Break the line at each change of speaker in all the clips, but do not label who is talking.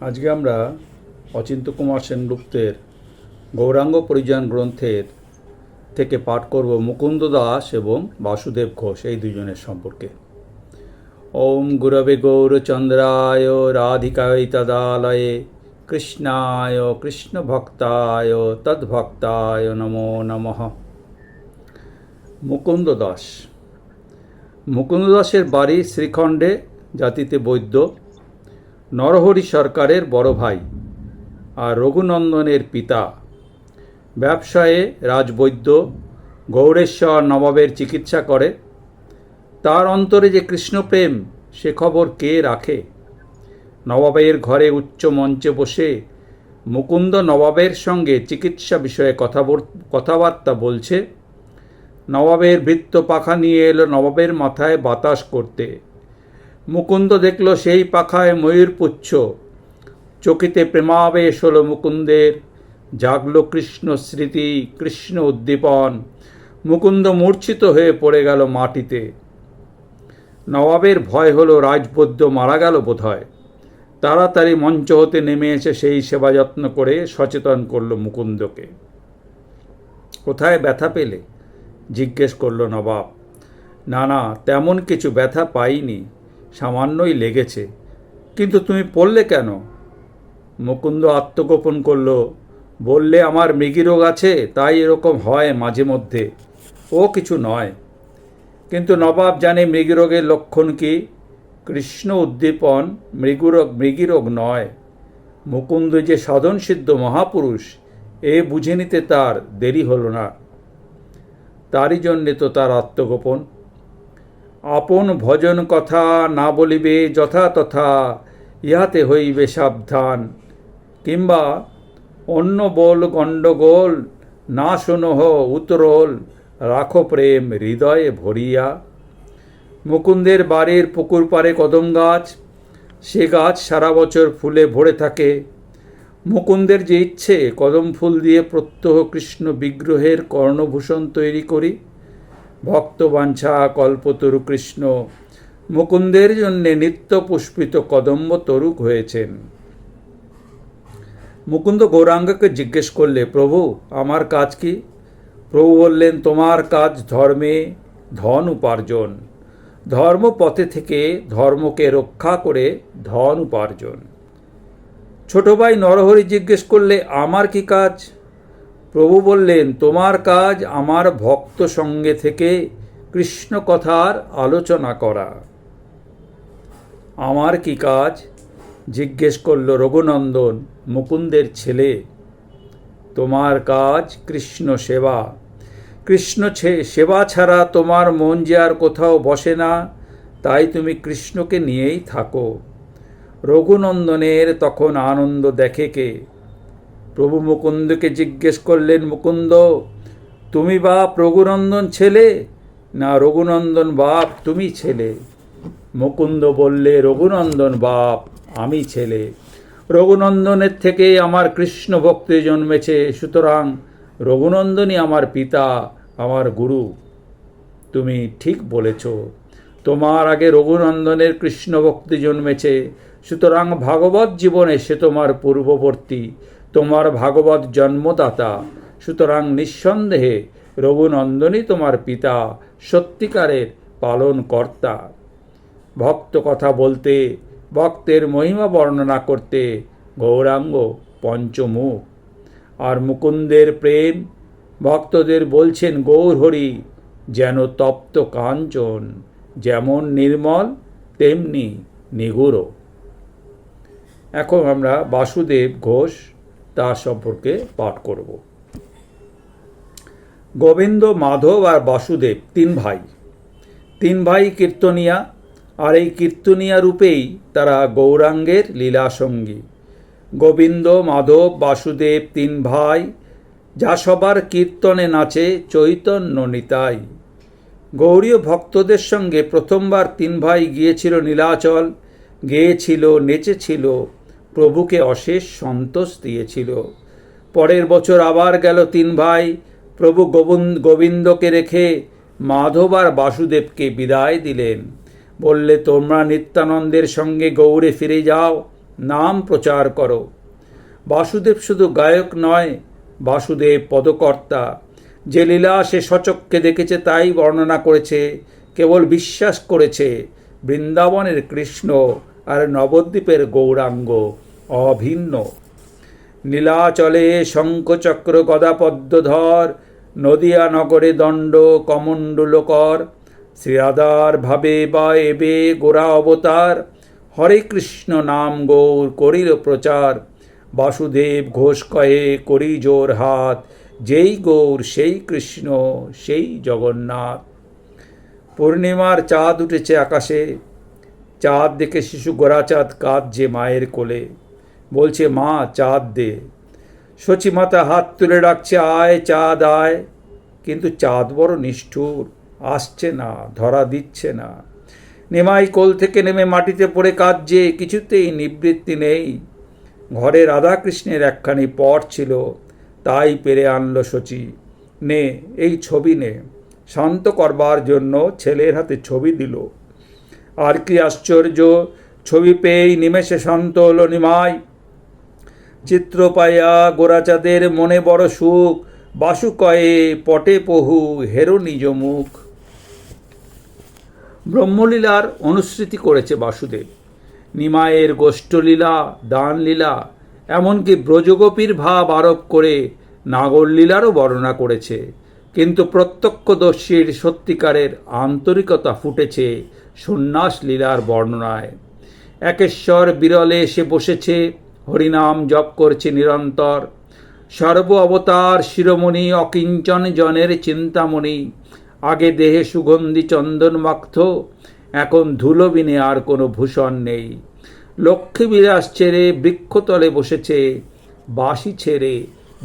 আজকে আমরা অচিন্ত কুমার সেনগুপ্তের গৌরাঙ্গ পরিজন গ্রন্থের থেকে পাঠ করব মুকুন্দ দাস এবং বাসুদেব ঘোষ, এই দুজনের সম্পর্কে। ওম গুরবে গৌরচন্দ্রায় রাধিকায় তদালয়ে, কৃষ্ণায় কৃষ্ণ ভক্তায় তদ্ভক্তায় নমো নমঃ। মুকুন্দ দাস। মুকুন্দ দাসের বাড়ি শ্রীখণ্ডে জাতিতে বৈদ্য, নরহরি সরকারের বড় ভাই আর রঘুনন্দনের পিতা। ব্যবসায়ে রাজবৈদ্য গৌরেশ্বর নবাবের চিকিৎসা করে। তার অন্তরে যে কৃষ্ণপ্রেম, সে খবর কে রাখে? নবাবের ঘরে উচ্চ মঞ্চে বসে মুকুন্দ নবাবের সঙ্গে চিকিৎসা বিষয়ে কথা কথাবার্তা বলছে। নবাবের বৃত্ত পাখা নিয়ে এলো নবাবের মাথায় বাতাস করতে। মুকুন্দ দেখল সেই পাখায় ময়ূরপুচ্ছ চকিতে প্রেমাবেশ হলো মুকুন্দের। জাগল কৃষ্ণ স্মৃতি, কৃষ্ণ উদ্দীপন। মুকুন্দ মূর্ছিত হয়ে পড়ে গেল মাটিতে। নবাবের ভয় হলো রাজবৈদ্য মারা গেল বোধহয়। তাড়াতাড়ি মঞ্চ হতে নেমে এসে সেই সেবা যত্ন করে সচেতন করল মুকুন্দকে। কোথায় ব্যথা পেলে? জিজ্ঞেস করল নবাব। না না, তেমন কিছু ব্যথা পাইনি। সামান্যই লেগেছে। কিন্তু তুমি পড়লে কেন? মুকুন্দ আত্মগোপন করল, বললে, আমার মৃগীরোগ আছে, তাই এরকম হয় মাঝে মধ্যে। ও কিছু নয়। কিন্তু নবাব জানে মৃগীরোগের লক্ষণ কি। কৃষ্ণ উদ্দীপন মৃগুরোগ মৃগীরোগ নয়। মুকুন্দ যে সাধনসিদ্ধ মহাপুরুষ, এ বুঝে নিতে তার দেরি হল না। তারই জন্যে তো তার আত্মগোপন আপন ভজন কথা না বলিবে যথা তথা, ইহাতে হইবে সাবধান। কিংবা অন্য বল গণ্ডগোল, না শোনহ উতরোল, রাখো প্রেম হৃদয়ে ভরিয়া। মুকুন্দের বাড়ির পুকুর পাড়ে কদম গাছ, সে গাছ সারা বছর ফুলে ভরে থাকে। মুকুন্দের যে ইচ্ছে, কদম ফুল দিয়ে প্রত্যহ কৃষ্ণ বিগ্রহের কর্ণভূষণ তৈরি করি। ভক্তবাঞ্ছা, কল্পতরু কৃষ্ণ, মুকুন্দের জন্যে নিত্য পুষ্পিত কদম্ব তরুক হয়েছেন। মুকুন্দ গৌরাঙ্গকে জিজ্ঞেস করলে, প্রভু, আমার কাজ কি? প্রভু বললেন, তোমার কাজ ধর্মে ধন উপার্জন। ধর্ম পথে থেকে ধর্মকে রক্ষা করে ধন উপার্জন। ছোট ভাই নরহরি জিজ্ঞেস করলে, আমার কি কাজ? প্রভু বললেন, তোমার কাজ আমার ভক্ত সঙ্গে থেকে কৃষ্ণ কথার আলোচনা করা। আমার কি কাজ? জিজ্ঞেস করল রঘুনন্দন, মুকুন্দের ছেলে। তোমার কাজ কৃষ্ণ সেবা। কৃষ্ণ সেবা ছাড়া তোমার মন যে আর কোথাও বসে না, তাই তুমি কৃষ্ণকে নিয়েই থাকো। রঘুনন্দনের তখন আনন্দ দেখে কে? প্রভু মুকুন্দকে জিজ্ঞেস করলেন, মুকুন্দ, তুমি বাপ রঘুনন্দন ছেলে? না, রঘুনন্দন বাপ তুমি ছেলে? মুকুন্দ বললে, রঘুনন্দন বাপ আমি ছেলে। রঘুনন্দনের থেকে আমার কৃষ্ণ ভক্তি জন্মেছে, সুতরাং রঘুনন্দনই আমার পিতা, আমার গুরু। তুমি ঠিক বলেছ, তোমার আগে রঘুনন্দনের কৃষ্ণ ভক্তি জন্মেছে, সুতরাং ভাগবত জীবনে সে তোমার পূর্ববর্তী। তোমার ভাগবত জন্মদাতা। সুতরাং নিঃসন্দেহে রঘুনন্দনই তোমার পিতা, সত্যিকারের পালনকর্তা। ভক্ত কথা বলতে, ভক্তের মহিমা বর্ণনা করতে গৌরাঙ্গ পঞ্চমুখ। আর মুকুন্দের প্রেম, ভক্তদের বলছেন গৌরহরি যেন তপ্ত কাঞ্চন, যেমন নির্মল, তেমনি নিগুড়ো। এখন আমরা বাসুদেব ঘোষ তার সম্পর্কে পাঠ করব। গোবিন্দ, মাধব আর বাসুদেব, তিন ভাই। তিন ভাই কীর্তনিয়া, আর এই কীর্তনিয়া রূপেই তারা গৌরাঙ্গের লীলাসঙ্গী। গোবিন্দ, মাধব, বাসুদেব তিন ভাই, যা সবার কীর্তনে নাচে চৈতন্য নিতাই। গৌরীয় ভক্তদের সঙ্গে প্রথমবার তিন ভাই গিয়েছিল নীলাচল, গেয়েছিল, নেচেছিল প্রভুকে অশেষ সন্তোষ দিয়েছিল। পরের বছর আবার গেল তিন ভাই। প্রভু গোবিন্দ, গোবিন্দকে রেখে মাধব আর বাসুদেবকে বিদায় দিলেন। বললে, তোমরা নিত্যানন্দের সঙ্গে গৌড়ে ফিরে যাও, নাম প্রচার করো। বাসুদেব শুধু গায়ক নয়, বাসুদেব পদকর্তা। যে লীলা সে সচক্ষে দেখেছে, তাই বর্ণনা করেছে। কেবল বিশ্বাস করেছে, বৃন্দাবনের কৃষ্ণ আর নবদ্বীপের গৌরাঙ্গ। অভিন্ন। নীলাচলে শঙ্খচক্র গদাপদ্মধর, নদিয়া নগরে দণ্ড কমণ্ডলকর শ্রীরাধার ভাবে বা এবে গোরা অবতার, হরে কৃষ্ণ নাম গৌর করিল প্রচার, বাসুদেব ঘোষ কয়ে করি জোর হাত, যেই গৌর সেই কৃষ্ণ সেই জগন্নাথ। পূর্ণিমার চাঁদ উঠেছে আকাশে, চাঁদ দেখে শিশু গোরাচাঁদ কাঁদছে মায়ের কোলে। বলছে, মা, চাঁদ দে। সচিমাতা হাত তুলে ডাকছে, আয়, চাঁদ, আয়। কিন্তু চাঁদ বড় নিষ্ঠুর, আসছে না, ধরা দিচ্ছে না। নেমাই কোল থেকে নেমে মাটিতে পড়ে কাঁদছে, কিছুতেই নিবৃত্তি নেই। ঘরে রাধাকৃষ্ণের একখানি পট ছিল, তাই পেরে আনলো সচি নে, এই ছবি নে। শান্ত করবার জন্য ছেলের হাতে ছবি দিল। আর কি আশ্চর্য, ছবি পেয়েই নিমেষে শান্ত হলো নিমাই। চিত্র পাইয়া গোরাচাঁদের মনে বড় সুখ বাসু কয়ে পটে পহু হেরো নিজ মুখ। ব্রহ্মলীলার অনুসৃতি করেছে বাসুদেব। নিমায়ের গোষ্ঠলীলা, দানলীলা, এমনকি ব্রজগোপীর ভাব আরোপ করে নাগরলীলারও বর্ণনা করেছে। কিন্তু প্রত্যক্ষদর্শীর সত্যিকারের আন্তরিকতা ফুটেছে সন্ন্যাস লীলার বর্ণনায়। একেশ্বর বিরলে এসে বসেছে হরিনাম জপ করছে নিরন্তর। সর্ব অবতার শিরোমণি অকিঞ্চন জনের চিন্তামণি। আগে দেহে সুগন্ধি চন্দন মাখত এখন ধুলোবিনে আর কোনো ভূষণ নেই। লক্ষ্মী বিলাস ছেড়ে বৃক্ষতলে বসেছে, বাঁশি ছেড়ে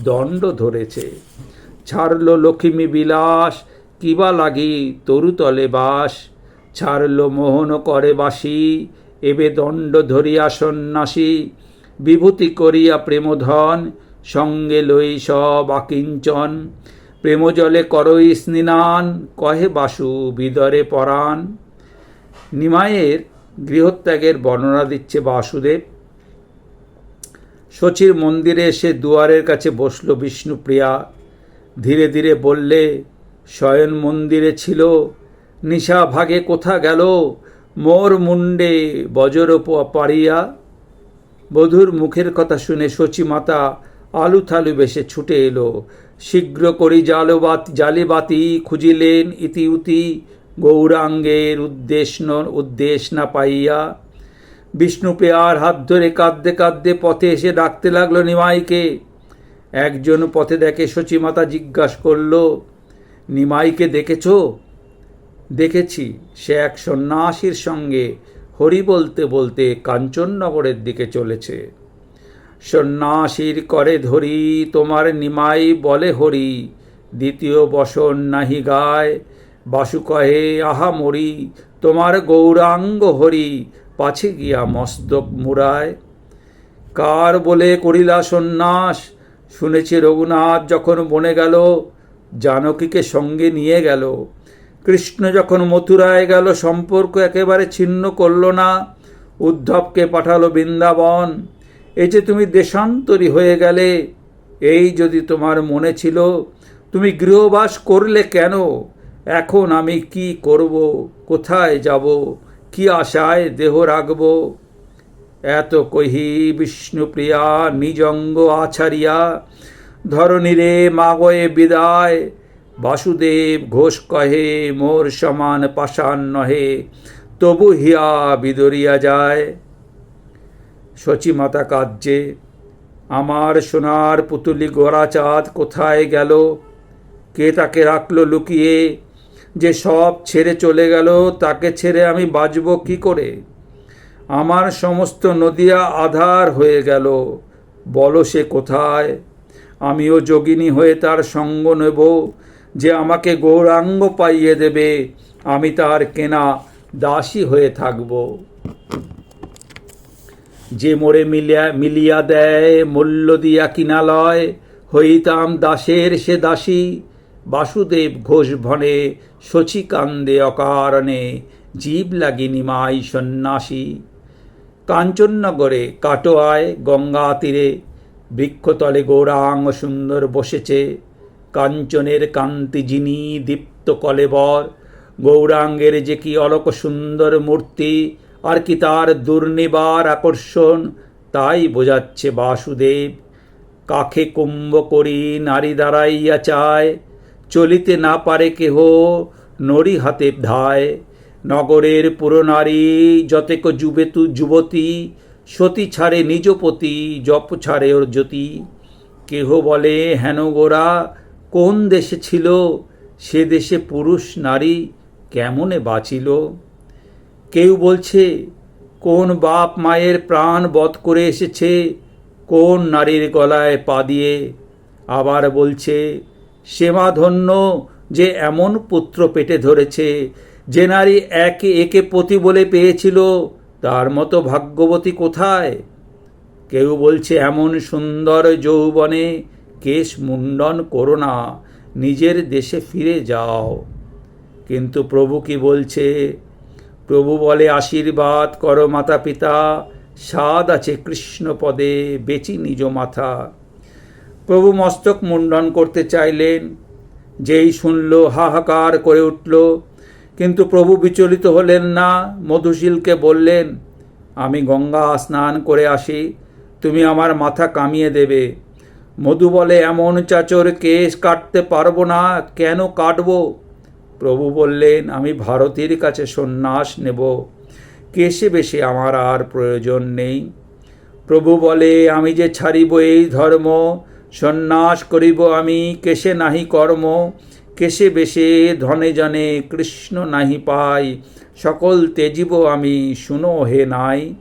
দণ্ড ধরেছে। ছাড়ল লক্ষ্মী বিলাস কিবা লাগি তরুতলে বাস। ছাড়ল মোহন করে বাসি এবে দণ্ড ধরিয়া সন্ন্যাসী। বিভূতি করিয়া প্রেমধন, সঙ্গে লই সব আকিঞ্চন। প্রেমজলে করই স্নিনান, কহে বাসু বিদরে পরাণ। নিমায়ের গৃহত্যাগের বর্ণনা দিচ্ছে বাসুদেব। শচীর মন্দিরে এসে দুয়ারের কাছে বসল বিষ্ণুপ্রিয়া। ধীরে ধীরে বললে, শয়ন মন্দিরে ছিল, নিশা ভাগে কোথা গেল? মোর মুন্ডে বজর পারিয়া বধুর মুখের কথা শুনে শচী মাতা আলু থালু বেশে ছুটে এলো। শীঘ্র করি জালবাত জালে বাতি খুঁজিলেন ইতি উতি গৌরাঙ্গের উদ্দেশ উদ্দেশ না পাইয়া। বিষ্ণুপ্রিয়ার হাত ধরে কাঁদতে কাঁদতে পথে এসে ডাকতে লাগল নিমাইকে। একজন পথে দেখে সচিমাতা জিজ্ঞাসা করল, নিমাইকে দেখেছ? দেখেছি, সে এক সন্ন্যাসীর সঙ্গে হরি বলতে বলতে কাঞ্চননগরের দিকে চলেছে। সন্ন্যাসীর করে ধরি, তোমার নিমাই বলে হরি, দ্বিতীয় বসন নাহি গায়, বাসু কহে, আহা মরি, তোমার গৌরাঙ্গ হরি, পাছে গিয়া মস্তক মুড়ায়। কার বলে করিলা সন্ন্যাস? শুনেছি রঘুনাথ যখন বনে গেল, জানকীকে সঙ্গে নিয়ে গেল। কৃষ্ণ যখন মথুরায় গেল, সম্পর্ক একেবারে ছিন্ন করল না। উদ্ধবকে পাঠালো বৃন্দাবন। এই যে তুমি দেশান্তরী হয়ে গেলে, এই যদি তোমার মনে ছিল, তুমি গৃহবাস করলে কেন? এখন আমি কি করব? কোথায় যাব? কি আশায় দেহ রাখব? এত কহি বিষ্ণুপ্রিয়া নিজঙ্গ আছাড়িয়া ধরণীরে মাগয়ে বিদায়। বাসুদেব ঘোষ কহে, মোর সমান পাষাণ নহে, তবু হিয়া বিদরিয়া যায়। শচীমাতা কাজ্যে আমার সোনার পুতুলি গোড়া চাঁদ কোথায় গেল? কে তাকে রাখল লুকিয়ে? যে সব ছেড়ে চলে গেল, তাকে ছেড়ে আমি বাঁচব কি করে? আমার সমস্ত নদিয়া আধার হয়ে গেল, বলো সে কোথায়? আমিও যোগিনী হয়ে তার সঙ্গ নেব যে আমাকে গৌরাঙ্গ পাইয়ে দেবে, আমি তার কেনা দাসী হয়ে থাকব। যে মোরে মিলিয়া মিলিয়া দেয়, মূল্য দিয়া কিনালয় হইতাম দাসের সে দাসী। বাসুদেব ঘোষ ভনে শচীকান্দে অকারণে, জীব লাগি নিমাই সন্ন্যাসী। কাঞ্চননগরে কাটোয়ায় গঙ্গা তীরে, বৃক্ষতলে গৌরাঙ্গ সুন্দর বসেছে। কাঞ্চনের কান্তি যিনি দীপ্ত কলেবর, গৌরাঙ্গের যে কি অলক সুন্দর মূর্তি, আর কি তার দুর্নিবার আকর্ষণ, তাই বোঝাচ্ছে বাসুদেব কাখে কুম্ভ করি নারী দাঁড়াইয়া চায়, চলিতে না পারে কেহ নড়ি হাতে ধায়, নগরের পুরনারী যতেক যুবেতু যুবতী, সতী ছাড়ে নিজপতি জপ ছাড়ে ওর জ্যোতি কেহ বলে হেন গোরা কোন দেশে ছিল? সে দেশে পুরুষ, নারী কেমনে বাঁচিল? কেউ বলছে, কোন বাপ মায়ের প্রাণ বধ করে এসেছে, কোন নারীর গলায় পা দিয়ে? আবার বলছে সেমা ধন্য যে এমন পুত্র পেটে ধরেছে, যে নারী একে একে পতি বলে পেয়েছিল, তার মতো ভাগ্যবতী কোথায়? কেউ বলছে, এমন সুন্দর যৌবনে কেশ মুন্ডন করো না, নিজের দেশে ফিরে যাও। কিন্তু প্রভু কি বলছে? প্রভু বলে, আশীর্বাদ করো মাতা পিতা স্বাদ আছে কৃষ্ণ পদে বেচি নিজ মাথা। প্রভু মস্তক মুন্ডন করতে চাইলেন, যেই শুনল, হাহাকার করে উঠল। কিন্তু প্রভু বিচলিত হলেন না, মধুশীলকে বললেন, আমি গঙ্গা স্নান করে আসি, তুমি আমার মাথা কামিয়ে দেবে। মধু বলে, এমন চাচর কেশ কাটতে পারব না, কেন কাটবো? প্রভু বললেন, আমি ভারতীর কাছে সন্ন্যাস নেব কেশে বেশি আমার আর প্রয়োজন নেই। প্রভু বলে, আমি যে ছাড়িব এই ধর্ম, সন্ন্যাস করিব আমি কেশে নাহি কর্ম কেশে বেশে ধনে জনে কৃষ্ণ নাহি পাই, সকল তেজিব আমি, শুনো হে নাই।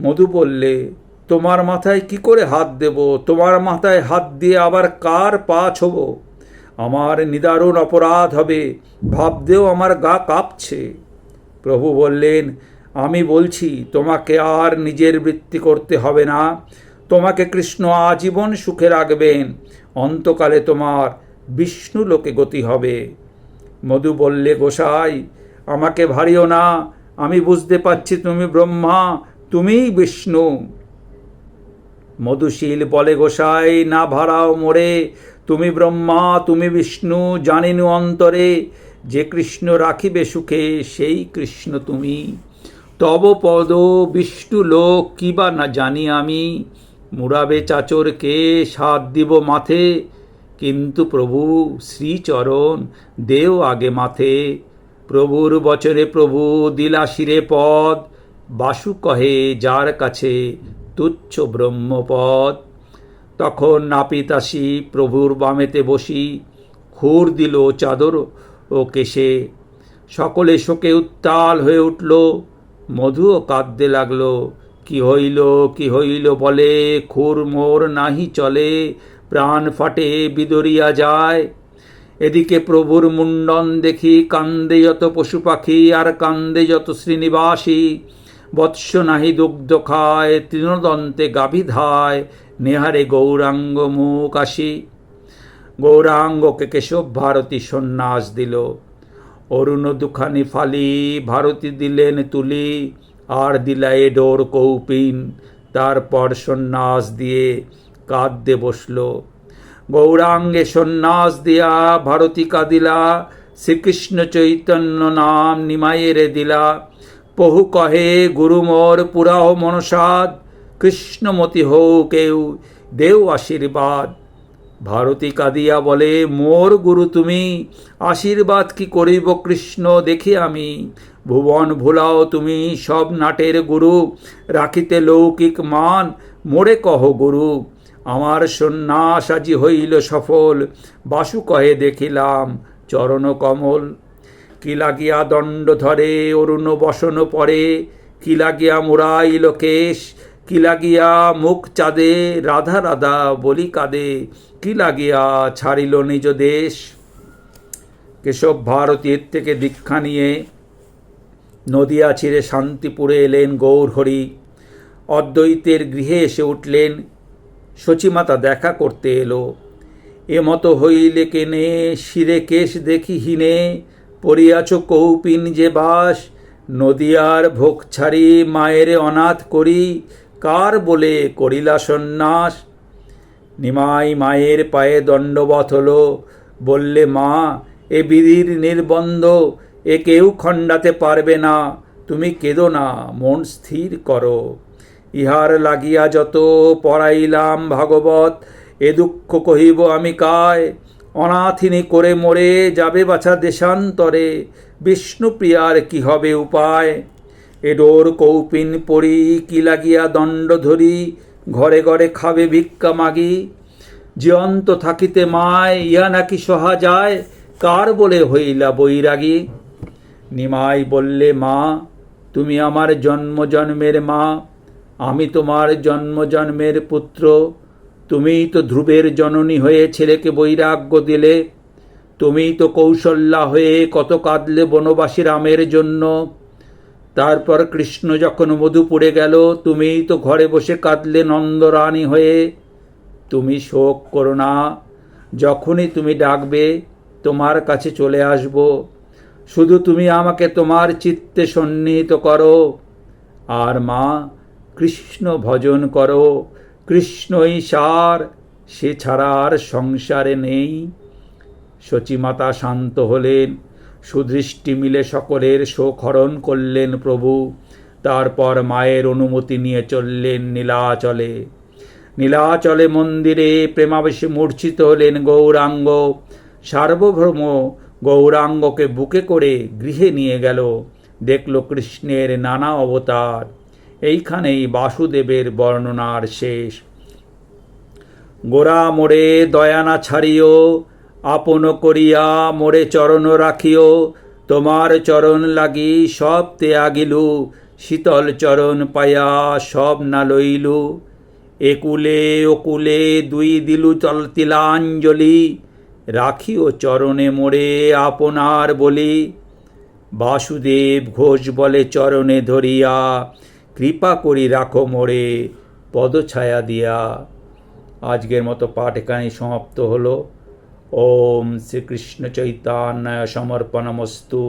মধু বললে তোমার মাথায় কি করে হাত দেব? তোমার মাথায় হাত দিয়ে আবার কার পা ছোব? আমার নিদারুণ অপরাধ হবে, ভাবতেও আমার গা কাঁপছে। প্রভু বললেন, আমি বলছি, তোমাকে আর নিজের বৃত্তি করতে হবে না। তোমাকে কৃষ্ণ আজীবন সুখে রাখবেন। অন্তকালে তোমার বিষ্ণু লোকে গতি হবে। মধু বললে, গোসাই, আমাকে ভারিও না। আমি বুঝতে পারছি তুমি ব্রহ্মা, তুমিই বিষ্ণু। মধুশীল বলে গোসাই, না ভাড়াও মোরে। তুমি ব্রহ্মা, তুমি বিষ্ণু, জানিনু অন্তরে। যে কৃষ্ণ রাখিবে সুখে, সেই কৃষ্ণ তুমি। তব পদ বিষ্ণু লোক, কি বা না জানি আমি। মুরাবে চাচরকে সাত দিব মাথে। কিন্তু প্রভু, শ্রীচরণ, দেও আগে মাথে। প্রভুর বচনে প্রভু দিলা শিরে পদ। বাসু কহে, যার কাছে তুচ্ছ ব্রহ্মপদ। তখন নাপিত আসি প্রভুর বামেতে বসি খুর দিল চাদর ও কেশে। সকলে শোকে উত্তাল হয়ে উঠল, মধুও কাঁদতে লাগল, কি হইল কি হইল বলে খুর মোর নাহি চলে, প্রাণ ফাটে বিদরিয়া যায়। এদিকে প্রভুর মুন্ডন দেখি কান্দে যত পশু পাখি, আর কান্দে যত শ্রীনিবাসী। বৎস নাহি দুগ্ধ খায় তৃণদন্তে গাভী ধায় নেহারে গৌরাঙ্গ মুখ আসি গৌরাঙ্গকে কেশব ভারতী সন্ন্যাস দিল। অরুণ দুখানি ফালি ভারতী দিলেন তুলি, আর দিলায়ে ডোর কৌপিন, তারপর সন্ন্যাস দিয়ে কাঁদতে বসল। গৌরাঙ্গে সন্ন্যাস দিয়া ভারতী কাদিলা, শ্রীকৃষ্ণ চৈতন্য নাম নিমাইয়েরে দিলা। পহু কহে, গুরু মোর, পুরাহ মনসাদ কৃষ্ণমতি হৌ কেউ, দেও আশীর্বাদ। ভারতী কাঁদিয়া বলে, মোর গুরু তুমি, আশীর্বাদ কি করিব কৃষ্ণ দেখি আমি? ভুবন ভুলাও তুমি, সব নাটের গুরু, রাখিতে লৌকিক মান, মোরে কহ গুরু। আমার সন্ন্যাস আজি হইল সফল, বাসু কহে দেখিলাম, চরণ কমল। কি লাগিয়া দণ্ড ধরে, অরুণ বসন পরে কি লাগিয়া মুরাইল কেশ কি লাগিয়া মুখ চাঁদে? রাধা রাধা বলি কাঁদে। কি লাগিয়া ছাড়িল নিজ দেশ? কেশব ভারতীর থেকে দীক্ষা নিয়ে নদিয়া ছিঁড়ে শান্তিপুরে এলেন গৌরহরি। অদ্বৈতের গৃহে এসে উঠলেন। শচীমাতা দেখা করতে এলো। এ মতো হইলে কেনে? শিরে কেশ দেখি হিনে। পড়িয়াছ কৌপিন যে বাস, নদিয়ার ভোগ ছাড়ি মায়ের অনাথ করি, কার বলে করিলা সন্ন্যাস? নিমাই মায়ের পায়ে দণ্ডবত হলো, বললে মা, এ বিধির নির্বন্ধ, এ কেউ খণ্ডাতে পারবে না, তুমি কেঁদো না, মন স্থির করো। ইহার লাগিয়া যত পড়াইলাম ভাগবত, এ দুঃখ কহিব আমি কায়? অনাথিনী করে মরে যাবে বাছা দেশান্তরে বিষ্ণুপ্রিয়ার কি হবে উপায়? এডোর কৌপিন পড়ি কি লাগিয়া দণ্ড ধরি? ঘরে ঘরে খাবে ভিক্ষা মাগি। জীয়ন্ত থাকিতে মায় ইয়া নাকি সহা যায়? কার বলে হইলা বৈরাগী? নিমাই বললে, মা, তুমি আমার জন্ম জন্মের মা। আমি তোমার জন্ম জন্মের পুত্র। তুমিই তো ধ্রুবের জননী হয়ে ছেলেকে বৈরাগ্য দিলে, তুমিই তো কৌশল্যা হয়ে কত কাঁদলে বনবাসী রামের জন্য। তারপর কৃষ্ণ যখন মধুপুরে গেল, তুমিই তো ঘরে বসে কাঁদলে নন্দরানী হয়ে। তুমি শোক করো না, যখনই তুমি ডাকবে, তোমার কাছে চলে আসব। শুধু তুমি আমাকে তোমার চিত্তে সন্নিহিত করো। আর মা, কৃষ্ণ ভজন করো। কৃষ্ণই সার সে ছাড়া আর সংসারে নেই। শচীমাতা শান্ত হলেন, সুদৃষ্টি মিলে সকলের শোকহরণ করলেন প্রভু। তারপর মায়ের অনুমতি নিয়ে চললেন নীলাচলে। নীলাচলে মন্দিরে প্রেমাবেশে মূর্ছিত হলেন গৌরাঙ্গ। সার্বভৌম গৌরাঙ্গকে বুকে করে গৃহে নিয়ে গেল। দেখল কৃষ্ণের নানা অবতার। এইখানেই বাসুদেবের বর্ণনার শেষ। গোরা মোড়ে দয়ানা ছাড়িও, আপন করিয়া মোড়ে চরণ রাখিও, তোমার চরণ লাগি সব ত্যাগিলু, শীতল চরণ পায়া সব না লইলু। একুলে ওকুলে দুই দিলু চল তিলাঞ্জলি, রাখিও চরণে মোড়ে আপনার বলি। বাসুদেব ঘোষ বলে চরণে ধরিয়া কৃপা করি রাখো মোড়ে পদছায়া দিয়া। আজকের মতো পাঠ এখানেই সমাপ্ত হলো। ওম শ্রীকৃষ্ণ চৈতন্য সমর্পণমস্তু।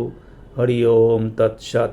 হরি ওম তৎসৎ।